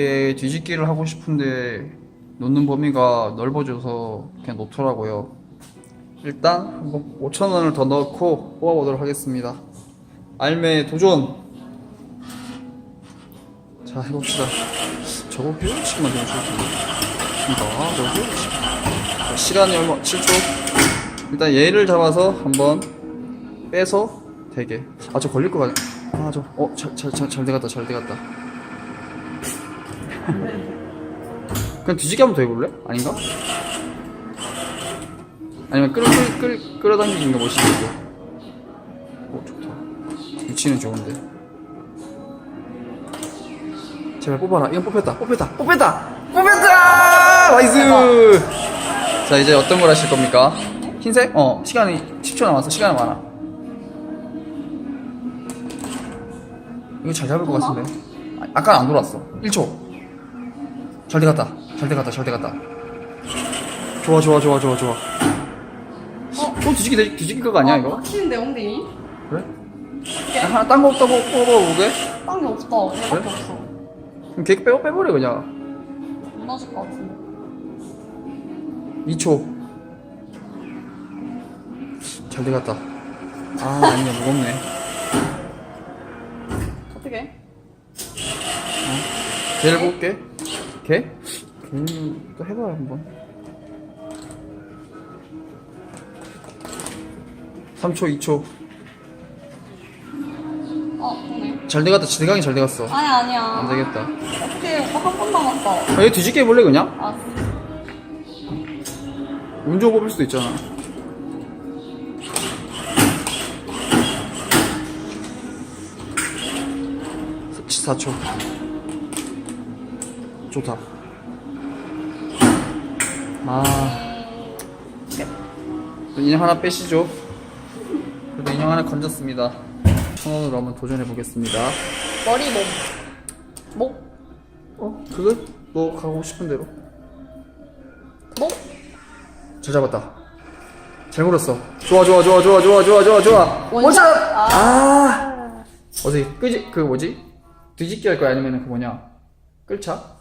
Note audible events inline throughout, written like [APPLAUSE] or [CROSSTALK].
이게 뒤집기를 하고 싶은데 놓는 범위가 넓어져서 그냥 놓더라고요. 일단 한번 5,000원을 더 넣고 뽑아보도록 하겠습니다. 알매 도전! 자, 해봅시다. 저거 회원치기만 되면 좋을 텐데. 이거, 저거. 자, 시간이 얼마, 7초. 일단 얘를 잡아서 한번 빼서 되게. 아, 저 걸릴 것 같아. 아, 저, 어, 잘, 잘, 잘, 잘 돼갔다, 잘 돼갔다. 그냥 뒤지게 한번 더 해볼래? 아닌가? 아니면 끌, 끌, 끌, 끌어당기는 거 멋있고. 오, 좋다. 위치는 좋은데. 제발 뽑아라. 이건 뽑혔다. 뽑혔다. 뽑혔다! 뽑혔다! 나이스! 자, 이제 어떤 걸 하실 겁니까? 흰색? 어, 시간이 10초 남았어. 시간이 많아. 이거 잘 잡을 것 같은데. 아, 아까 안 돌았어. 1초. 잘 돼갔다. 잘 돼갔다. 잘 돼갔다. 좋아, 좋아, 좋아, 좋아, 좋아. 어, 뒤지기, 되- 뒤지기 거 아니야, 이거? 확실인데 엉덩이? 그래? 아, 하나 딴 거 없다고 뽑아보게? 빵이 없어. 얘밖에 그래? 없어. 그럼 걔 빼, 빼버려, 그냥. 무너질 것 같은데. 2초. 잘 돼갔다. 아, 아니야, 무겁네. 어떻게? 걔를 볼게. 걔? 걔는 또 해봐요, 한번. 3초, 2초. 어. 잘 돼갔다. 대강이 잘 돼갔어. 아니야, 아니야. 안 되겠다. 어떻게 오빠 한번 남았어. 아, 얘 뒤집게 해볼래, 그냥? 알았어. 운 좋은 뽑을 수도 있잖아. 사 4초. 좋다. 아. 인형 하나 빼시죠. 그래도 인형 하나 건졌습니다. 천 원으로 한번 도전해 보겠습니다. 머리 몸. 목. 어? 그거? 너 가고 싶은 대로. 목. 잘 잡았다. 잘 물었어. 좋아, 좋아, 좋아, 좋아, 좋아, 좋아, 좋아, 좋아. 원샷! 원샷! 아. 어디 끄지 그 뭐지? 뒤집기 할 거야 아니면 그 뭐냐? 끌차?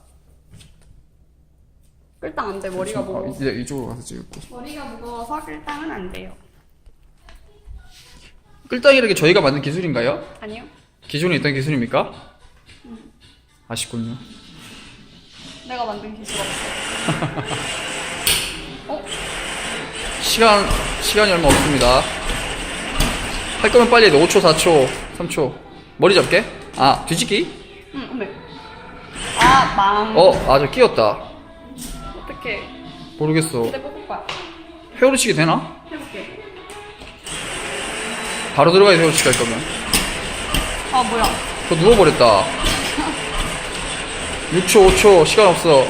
끌당 안 돼. 머리가 어, 무거워. 이제 이쪽으로 가서 찍을게. 머리가 무거워서 끌당은 안 돼요. 끌당이라는 게 저희가 만든 기술인가요? 아니요. 기존에 있던 기술입니까? 아쉽군요. 내가 만든 기술 없어. [LAUGHS] 어? 시간 시간이 얼마 없습니다. 할 거면 빨리 해. 5초, 4초, 3초. 머리 잡게? 아 뒤집기? 응, 어메. 아, 망. 어, 아 저 끼었다. 어떡해. 모르겠어. 근데 뽑을 거야. 회오리치기 되나? 해볼게. 바로 들어가야 회오리치기 할 거면. 아, 뭐야. 저 누워버렸다. 6초, 5초, 시간 없어.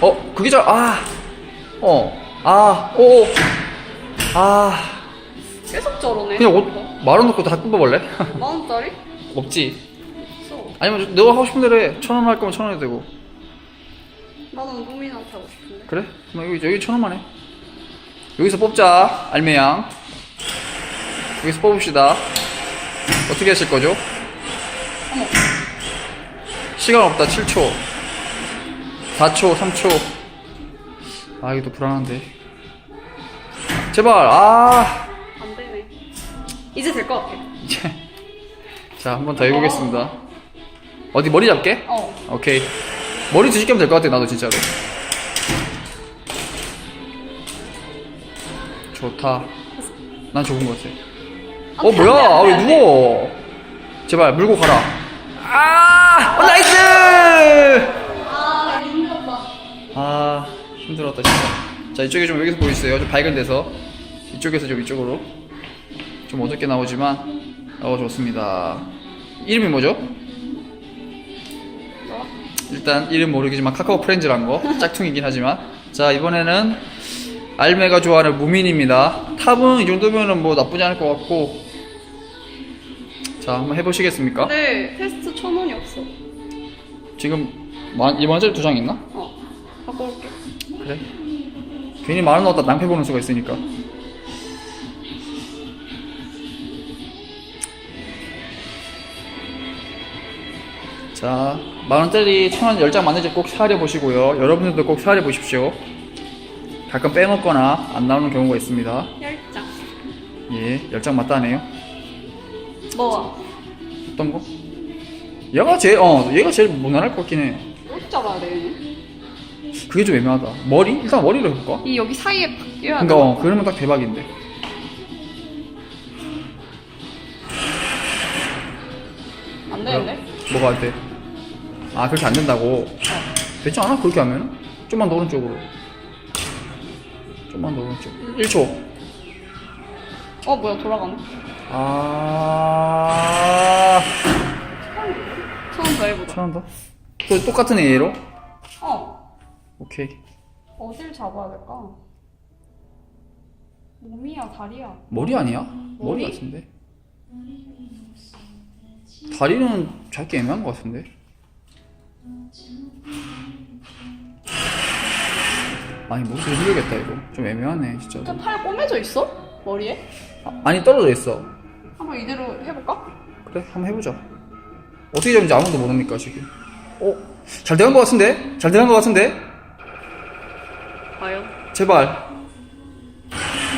어, 그게 잘, 아, 어, 아, 오, 아, 계속 저러네. 그냥 옷, 말아놓고 다 끊어볼래? 만 원짜리? [LAUGHS] 없지. 없어. 아니면 너가 하고 싶은 대로 해. 천 원 할 거면 천 원 해도 되고. 나는 도미나트 하고 싶은데. 그래? 그럼 여기, 여기 천 원만 해. 여기서 뽑자, 알매양. 여기서 뽑읍시다. 어떻게 하실 거죠? 어머. 시간 없다 7초 4초 3초 아 이거 또 불안한데 제발 아 안 되네. 이제 될 것 같아. 이제 자 한 번 더 해보겠습니다 어디 머리 잡게? 어. 오케이 머리 뒤집게 하면 될 것 같아 나도 진짜로. 좋다. 난 좋은 것 같아. 아, 어안 돼, 뭐야? 안아 돼, 왜. 누워? 제발 물고 가라. 아 어, 나이스! 아, 힘들었다. 아 힘들었다 진짜. 자 이쪽에 좀 여기서 보이세요 좀 밝은 데서. 이쪽에서 좀 이쪽으로. 좀 어둡게 나오지만 어 좋습니다. 이름이 뭐죠? 일단 이름 모르겠지만 카카오 프렌즈란 거 짝퉁이긴 하지만 자 이번에는 알매가 좋아하는 무민입니다 탑은 이 정도면은 뭐 나쁘지 않을 것 같고 자 한번 해보시겠습니까? 근데 테스트 천 원이 없어. 지금 만, 이번 짤두장 있나? 어. 갖고 올게. 그래? 괜히 만원 넣었다 낭패 보는 수가 있으니까. 자, 만원짜리 천원 10장 맞는지 꼭 사려 보시고요. 여러분들도 꼭 사려 보십시오. 가끔 빼먹거나 안 나오는 경우가 있습니다. 열장. 예, 10장 맞다네요. 뭐? 어떤 거? 얘가 제일, 어, 얘가 제일 무난할 것 같긴 해. 잡아야 돼? 그게 좀 애매하다. 머리? 일단 머리로 해볼까? 이 여기 사이에 바뀌어야 그니까, 어, 그러면 딱 대박인데. 안 되는데? 뭐가 안 돼? 아, 그렇게 안 된다고? 되지 않아? 그렇게 하면? 좀만 더 오른쪽으로. 좀만 더 오른쪽. 1초. 어 뭐야 돌아가네. 아, 천원 더 해보자. 천원 더? 또 똑같은 A로? 어. 오케이. 어딜 잡아야 될까? 몸이야 다리야. 머리 아니야? 머리 머리? 같은데? 다리는 잡기 애매한 것 같은데? 아니, 머리 좀 힘들겠다, 이거. 좀 애매하네, 진짜. 근데 팔 꼬매져 있어? 머리에? 아, 아니, 떨어져 있어. 한번 이대로 해볼까? 그래, 한번 해보자. 어떻게 잡는지 아무도 모르니까, 지금. 어? 잘 돼간 것 같은데? 잘 돼간 것 같은데? 과연? 제발.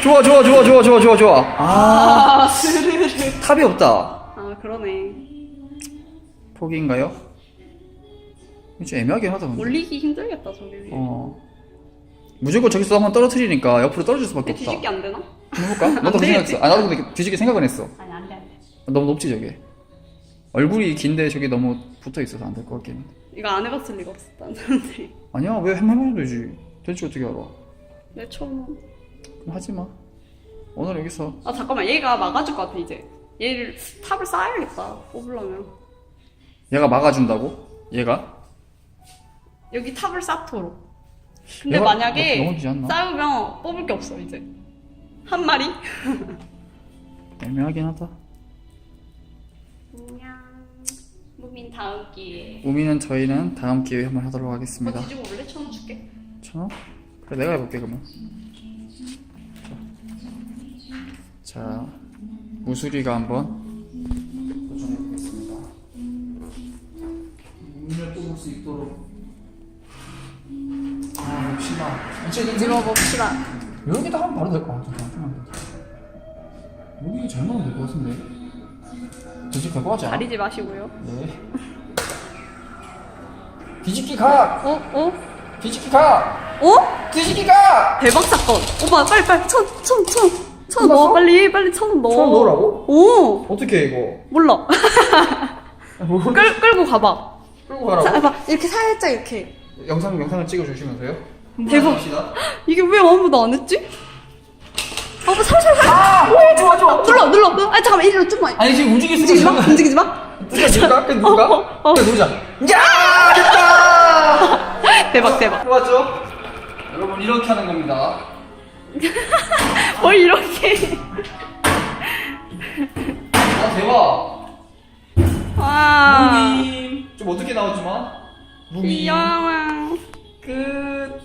좋아, 좋아, 좋아, 좋아, 좋아, 좋아, 좋아. 아, 아 스르르. 탑이 없다. 아 그러네. 포기인가요? 좀 애매하긴 하다, 근데. 올리기 힘들겠다 저기 위에. 어. 무조건 저기서 한번 떨어뜨리니까 옆으로 떨어질 수밖에 근데 없다. 뒤집기 안 되나? 한번 해볼까? 나도 그? 생각했어. 아, 나도 근데 뒤집기 생각은 했어. 아니 안 돼 안 돼. 너무 높지, 저게. 얼굴이 긴데 저게 너무 붙어 있어서 안 될 것 같긴 해. 이거 안 해봤을 리가 없어 다른 사람들이. 아니야, 왜 해보면 되지. 될지 어떻게 알아. 내 처음. 그럼 하지 마. 오늘 여기서. 아 잠깐만 얘가 막아줄 것 같아 이제. 얘를 탑을 쌓아야겠다 뽑으려면. 얘가 막아준다고? 얘가? 여기 탑을 쌓도록. 근데 얘가 만약에 않나? 쌓으면 뽑을 게 없어 이제. 한 마리? [LAUGHS] 애매하긴 하다. 안녕. 무민 다음 기회에. 우미는 저희는 다음 기회에 한번 하도록 뭐 하겠습니다. 뒤지고 올래? 천원 줄게. 천 원? 그래, 내가 해볼게, 그러면. 자, 자 무수리가 한번 도전해보겠습니다. 운을 뽑을 수 있도록. 이제 들어봅시다. 여기다 하면 바로 될 것 같아. 여기 잘 넣으면 될것 같은데. 뒤집기 될것 같지 않아? 가리지 마시고요. 네. 뒤집기 가! 어? 어? 뒤집기 가! 어? 뒤집기 가! 대박 사건. 오빠 빨리 빨리 천, 천, 천. 천 끝났어? 넣어 빨리 빨리 천 넣어. 천 넣으라고? 오. 어떻게 해, 이거? 몰라. [LAUGHS] 뭘끌 끌고 가봐. 끌고 자, 가라고? 봐 이렇게 살짝 이렇게. 영상, 영상을 찍어주시면서요? 대박. 합시다. [LAUGHS] 이게 왜 아무도 안 했지? 아, 뭐 살살 살. 아! 오, 좋아 좋아. 눌러 눌러. 눌러. 아 잠깐만 이리로 좀만. 아니, 지금 수가 움직이지 마. 움직이지 마. 누가 누가? 그래, 누가? 어, 어, 어. 그래, 누자. 야! 됐다! [LAUGHS] 대박 대박. 좋았죠? 여러분, 이렇게 하는 겁니다. [LAUGHS] 뭘 이렇게. 아, 대박! 와. 무미. 좀 어떻게? 무미. 귀여워. 끝.